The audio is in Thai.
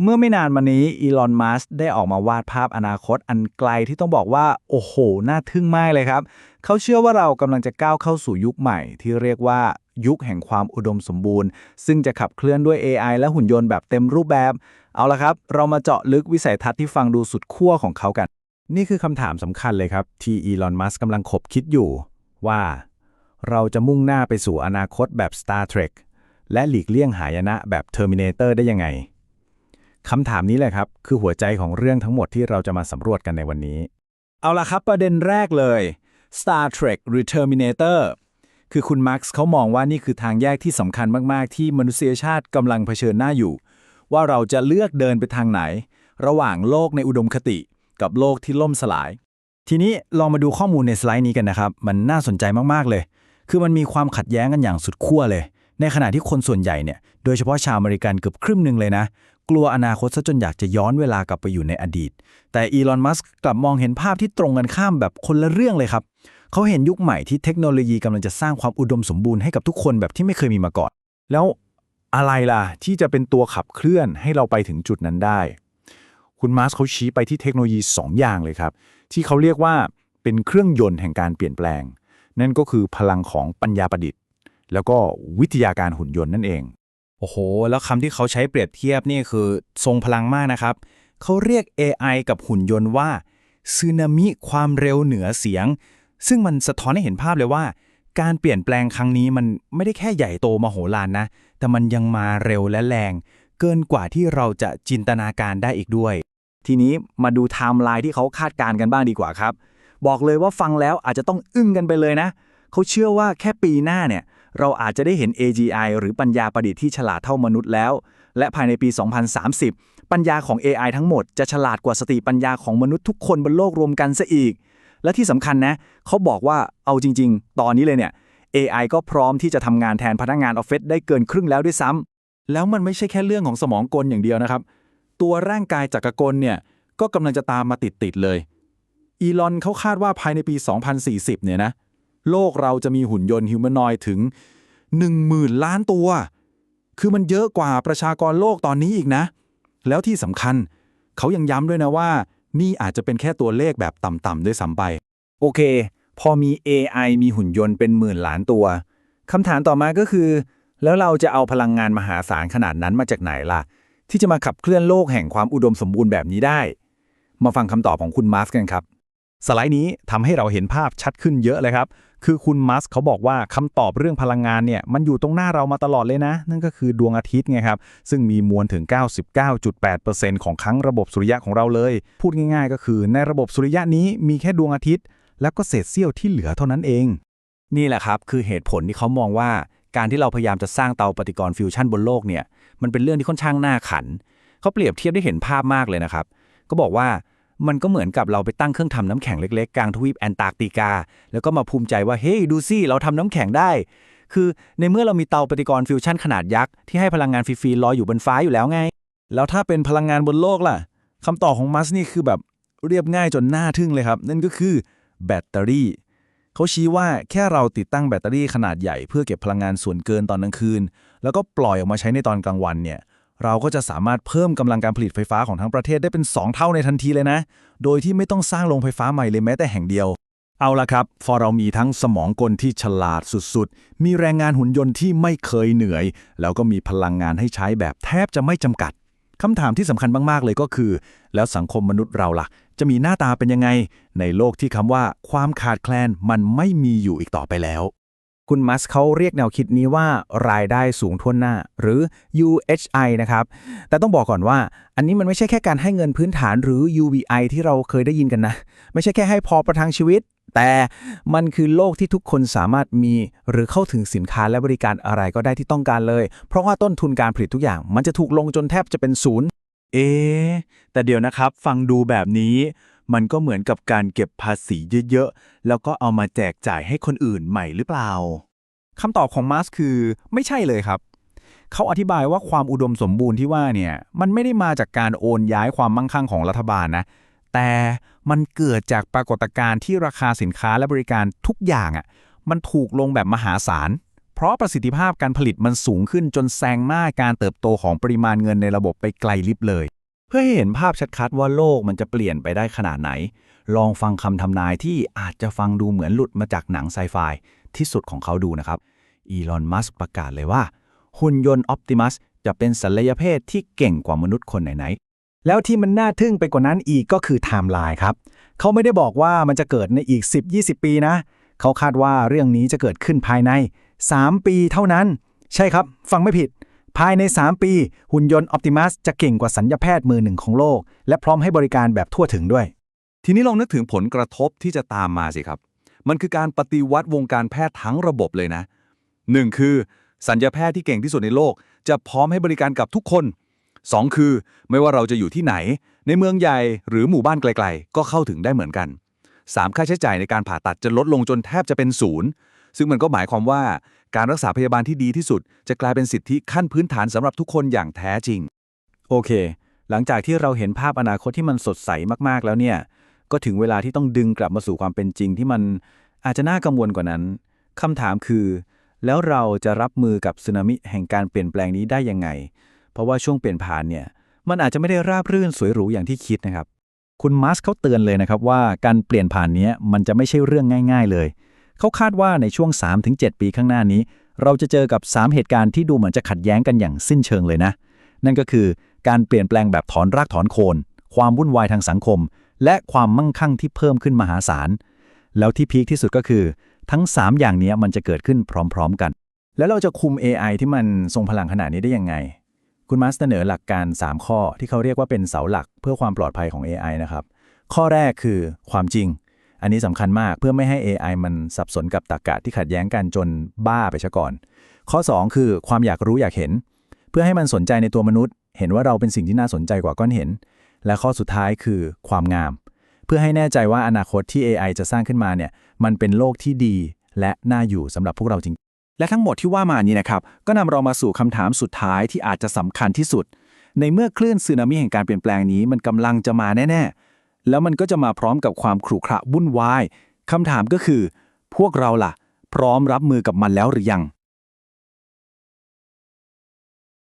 เมื่อไม่นานมานี้อีลอน มัสได้ออกมาวาดภาพอนาคตอันไกลที่ต้องบอกว่า โอ้โห น่าทึ่งมากเลยครับ เขาเชื่อว่าเรากำลังจะก้าวเข้าสู่ยุคใหม่ที่เรียกว่ายุคแห่งความอุดมสมบูรณ์ ซึ่งจะขับเคลื่อนด้วย AI และหุ่นยนต์แบบเต็มรูปแบบ เอาละครับ เรามาเจาะลึกวิสัยทัศน์ที่ฟังดูสุดขั้วของเขากัน นี่คือคำถามสำคัญเลยครับ ที่อีลอน มัสกำลังคบคิดอยู่ ว่า เราจะมุ่งหน้าไปสู่อนาคตแบบ Star Trek และหลีกเลี่ยงหายนะแบบ Terminator ได้ยังไง คำถามนี้แหละครับ คือหัวใจของเรื่องทั้งหมดที่เราจะมาสำรวจกันในวันนี้ เอาละครับประเด็นแรกเลย Star Trek หรือ Terminator คือคุณมาร์คส์เขามองว่านี่คือทางแยกที่สำคัญมาก ๆ ที่มนุษยชาติกำลังเผชิญหน้าอยู่ ว่าเราจะเลือกเดินไปทางไหน ระหว่างโลกในอุดมคติ กับโลกที่ล่มสลาย ทีนี้ลองมาดูข้อมูลในสไลด์นี้กันนะครับ มันน่าสนใจมากๆเลย คือมันมีความขัดแย้งกันอย่างสุดขั้วเลย ในขณะที่คนส่วนใหญ่เนี่ย โดยเฉพาะชาวอเมริกันเกือบครึ่งหนึ่งเลยนะ กลัวอนาคตซะจนอยากจะย้อนเวลากลับไปอยู่ในอดีต แต่อีลอน มัสก์กลับมองเห็นภาพที่ตรงกันข้ามแบบคนละเรื่องเลยครับ เขาเห็นยุคใหม่ที่เทคโนโลยีกำลังจะสร้างความอุดมสมบูรณ์ให้กับทุกคนแบบที่ไม่เคยมีมาก่อน แล้วอะไรล่ะ ที่จะเป็นตัวขับเคลื่อนให้เราไปถึงจุดนั้นได้ คุณมาร์สเขาชี้ไปที่เทคโนโลยี 2 อย่างเลยครับ ที่เขาเรียกว่าเป็นเครื่องยนต์แห่งการเปลี่ยนแปลง นั่นก็คือพลังของปัญญาประดิษฐ์ แล้วก็วิทยาการหุ่นยนต์นั่นเอง โอ้โห แล้วคำที่เขาใช้เปรียบเทียบนี่คือทรงพลังมากนะครับ เขาเรียก AI กับหุ่นยนต์ว่าซึนามิความเร็วเหนือเสียง ซึ่งมันสะท้อนให้เห็นภาพเลยว่า การเปลี่ยนแปลงครั้งนี้มันไม่ได้แค่ใหญ่โตมโหฬารนะ แต่มันยังมาเร็วและแรง เกินกว่าที่เราจะจินตนาการได้อีกด้วย ทีนี้มาดูไทม์ไลน์ที่เขาคาดการณ์กันบ้างดีกว่าครับ บอกเลยว่าฟังแล้วอาจจะต้องอึ้งกันไปเลยนะ เขาเชื่อว่าแค่ปีหน้าเนี่ย เราอาจจะได้เห็น AGI หรือปัญญาประดิษฐ์ที่ฉลาดเท่ามนุษย์แล้ว และภายในปี 2030 ปัญญาของ AI ทั้งหมดจะฉลาดกว่าสติปัญญาของมนุษย์ทุกคนบนโลกรวมกันซะอีก และที่สำคัญนะเขาบอกว่าเอาจริง ๆ ตอนนี้เลยเนี่ย AI ก็พร้อมที่จะทำงานแทนพนักงานออฟฟิศได้เกินครึ่งแล้วด้วยซ้ำแล้วมันไม่ใช่แค่เรื่องของสมองกลอย่างเดียวนะครับ ตัวร่างกายจักรกลเนี่ยก็กำลังจะตามมาติดๆเลยอีลอนเขาคาดว่าภายในปี 2040 เนี่ยนะ โลกเราจะมีหุ่นยนต์ฮิวแมนอยถึง 10,000 ล้านตัว คือมันเยอะกว่าประชากรโลกตอนนี้อีกนะ แล้วที่สำคัญ เขายังย้ำด้วยนะว่า นี่อาจจะเป็นแค่ตัวเลขแบบต่ำๆด้วยซ้ำไป โอเค พอมี AI มีหุ่นยนต์เป็นหมื่นล้านตัวคำถามต่อมาก็คือ แล้วเราจะเอาพลังงานมหาศาลขนาดนั้นมาจากไหนล่ะ ที่จะมาขับเคลื่อนโลกแห่งความอุดมสมบูรณ์แบบนี้ได้ มาฟังคำตอบของคุณมาร์สกันครับ สไลด์นี้ทำให้เราเห็นภาพชัดขึ้นเยอะเลยครับ คือคุณมัสเขาบอกว่าคำตอบเรื่องพลังงานเนี่ยมันอยู่ตรงหน้าเรามาตลอดเลยนะ นั่นก็คือดวงอาทิตย์ไงครับ ซึ่งมีมวลถึง 99.8%ของทั้งระบบสุริยะของเราเลย พูดง่ายๆ ก็คือในระบบสุริยะนี้มีแค่ดวงอาทิตย์ แล้วก็เศษเสี้ยวที่เหลือเท่านั้นเอง นี่แหละครับ คือเหตุผลที่เขามองว่า การที่เราพยายามจะสร้างเตาปฏิกรณ์ฟิวชั่นบนโลกเนี่ยมันเป็นเรื่องที่ค่อนข้างน่าขัน เขาเปรียบเทียบได้เห็นภาพมากเลยนะครับ ก็บอกว่า มันก็เหมือนกับเราไปตั้งเครื่องทำน้ำแข็งเล็กๆ กลางทวีปแอนตาร์กติกา แล้วก็มาภูมิใจว่าเฮ้ยดูสิเราทำน้ำแข็งได้ คือในเมื่อเรามีเตาปฏิกรณ์ฟิวชั่นขนาดยักษ์ที่ให้พลังงานฟรีๆลอยอยู่บนฟ้าอยู่แล้วไง แล้วถ้าเป็นพลังงานบนโลกล่ะคำตอบของมัสนี่คือแบบเรียบง่ายจนน่าทึ่งเลยครับ นั่นก็คือแบตเตอรี่เขาชี้ว่าแค่เราติดตั้งแบตเตอรี่ขนาดใหญ่เพื่อเก็บพลังงานส่วนเกินตอนกลางคืน แล้วก็ปล่อยออกมาใช้ในตอนกลางวันเนี่ย เราก็จะสามารถเพิ่มกำลังการผลิตไฟฟ้าของทั้งประเทศได้เป็น 2 เท่าในทันทีเลยนะ โดยที่ไม่ต้องสร้างโรงไฟฟ้าใหม่เลยแม้แต่แห่งเดียว เอาละครับ พอเรามีทั้งสมองกลที่ฉลาดสุดๆ มีแรงงานหุ่นยนต์ที่ไม่เคยเหนื่อย แล้วก็มีพลังงานให้ใช้แบบแทบจะไม่จำกัดคำถามที่สำคัญมากๆเลยก็คือ แล้วสังคมมนุษย์เราล่ะ จะมีหน้าตาเป็นยังไง ในโลกที่คำว่าความขาดแคลนมันไม่มีอยู่อีกต่อไปแล้ว คุณมัสเขาเรียกแนวคิดนี้ว่ารายได้สูงทั่วหน้า หรือ UHI นะครับ แต่ต้องบอกก่อนว่า อันนี้มันไม่ใช่แค่การให้เงินพื้นฐานหรือ UBI ที่เราเคยได้ยินกันนะ ไม่ใช่แค่ให้พอประทังชีวิต แต่มันคือโลกที่ทุกคนสามารถมีหรือเข้าถึงสินค้าและบริการอะไรก็ได้ที่ต้องการเลย เพราะว่าต้นทุนการผลิตทุกอย่าง มันจะถูกลงจนแทบจะเป็นศูนย์เอ๊แต่เดี๋ยวนะครับ ฟังดูแบบนี้ มันก็เหมือนกับการเก็บภาษีเยอะๆ แล้วก็เอามาแจกจ่ายให้คนอื่นใหม่หรือเปล่า คำตอบของมาร์สคือไม่ใช่เลยครับ เขาอธิบายว่าความอุดมสมบูรณ์ที่ว่าเนี่ยมันไม่ได้มาจากการโอนย้ายความมั่งคั่งของรัฐบาลนะ แต่มันเกิดจากปรากฏการณ์ที่ราคาสินค้าและบริการทุกอย่างอะมันถูกลงแบบมหาศาล เพราะประสิทธิภาพการผลิตมันสูงขึ้นจนแซงหน้าการเติบโตของปริมาณเงินในระบบไปไกลลิบเลย พื่อให้เห็นภาพชัดๆว่าโลกมันจะเปลี่ยนไปได้ขนาดไหน ลองฟังคำทำนายที่อาจจะฟังดูเหมือนหลุดมาจากหนังไซไฟที่สุดของเขาดูนะครับ อีลอน มัสก์ประกาศเลยว่า หุ่นยนต์ออ t ติมัสจะเป็นศัลยเพศที่เก่งกว่ามนุษย์คนไหนๆ แล้วที่มันน่าทึ่งไปกว่านั้นอีกก็คือไทม์ไลน์ครับ เขาไม่ได้บอกว่ามันจะเกิดในอีก 10-20 ปีนะ เขาคาดว่าเรื่องนี้จะเกิดขึ้นภายใน 3 ปีเท่านั้น ใช่ครับ ฟังไม่ผิด ภายใน 3 ปี หุ่นยนต์ออ t ติมัสจะเก่งกว่าสัญญาแพทย์มือหนึ่งของโลก และพร้อมให้บริการแบบทั่วถึงด้วย ทีนี้ลองนึกถึงผลกระทบที่จะตามมาสิครับ มันคือการปฏิวัติวงการแพทย์ทั้งระบบเลยนะหนึ่งคือ สัญญาแพทย์ที่เก่งที่สุดในโลก จะพร้อมให้บริการกับทุกคนสองคือ ไม่ว่าเราจะอยู่ที่ไหน ในเมืองใหญ่หรือหมู่บ้านไกล ๆ ก็เข้าถึงได้เหมือนกันสามค่าใช้จ่ายในการผ่าตัดจะลดลงจนแทบจะเป็นศูนย์ ซึ่งมันก็หมายความว่าการรักษาพยาบาลที่ดีที่สุด จะกลายเป็นสิทธิขั้นพื้นฐานสำหรับทุกคนอย่างแท้จริง โอเค หลังจากที่เราเห็นภาพอนาคตที่มันสดใสมากๆแล้วเนี่ย ก็ถึงเวลาที่ต้องดึงกลับมาสู่ความเป็นจริงที่มันอาจจะน่ากังวลกว่านั้นคำถามคือ แล้วเราจะรับมือกับสึนามิแห่งการเปลี่ยนแปลงนี้ได้ยังไง เพราะว่าช่วงเปลี่ยนผ่านเนี่ย มันอาจจะไม่ได้ราบรื่นสวยหรูอย่างที่คิดนะครับ คุณมัสเขาเตือนเลยนะครับว่าการเปลี่ยนผ่านนี้มันจะไม่ใช่เรื่องง่าย ๆ เลย เขาคาดว่าในช่วง 3-7 ปีข้างหน้านี้ เราจะเจอกับ 3 เหตุการณ์ที่ดูเหมือนจะขัดแย้งกันอย่างสิ้นเชิงเลยนะ นั่นก็คือการเปลี่ยนแปลงแบบถอนรากถอนโคน ความวุ่นวายทางสังคม และความมั่งคั่งที่เพิ่มขึ้นมหาศาล แล้วที่พีคที่สุดก็คือ ทั้ง 3 อย่างนี้มันจะเกิดขึ้นพร้อม ๆ กัน แล้วเราจะคุม AI ที่มันทรงพลังขนาดนี้ได้ยังไง คุณมาสเสนอหลักการ 3 ข้อที่เขาเรียกว่าเป็นเสาหลักเพื่อความปลอดภัยของ AI นะครับ ข้อแรกคือความจริง อันนี้สำคัญมากเพื่อไม่ให้ AI มันสับสนกับตรรกะที่ขัดแย้งกันจนบ้าไปซะก่อน ข้อ 2 คือความอยากรู้อยากเห็น เพื่อให้มันสนใจในตัวมนุษย์ เห็นว่าเราเป็นสิ่งที่น่าสนใจกว่าก้อนเห็น และข้อสุดท้ายคือความงาม เพื่อให้แน่ใจว่าอนาคตที่ AI จะสร้างขึ้นมาเนี่ยมันเป็นโลกที่ดี และน่าอยู่สำหรับพวกเราจริง และทั้งหมดที่ว่ามานี้นะครับก็นำเรามาสู่คำถามสุดท้ายที่อาจจะสำคัญที่สุด ในเมื่อคลื่นสึนามิแห่งการเปลี่ยนแปลงนี้มันกำลังจะมาแน่ๆ แล้วมันก็จะมาพร้อมกับความขรุขระวุ่นวายคำถามก็คือ พวกเราล่ะ พร้อมรับมือกับมันแล้วหรือยัง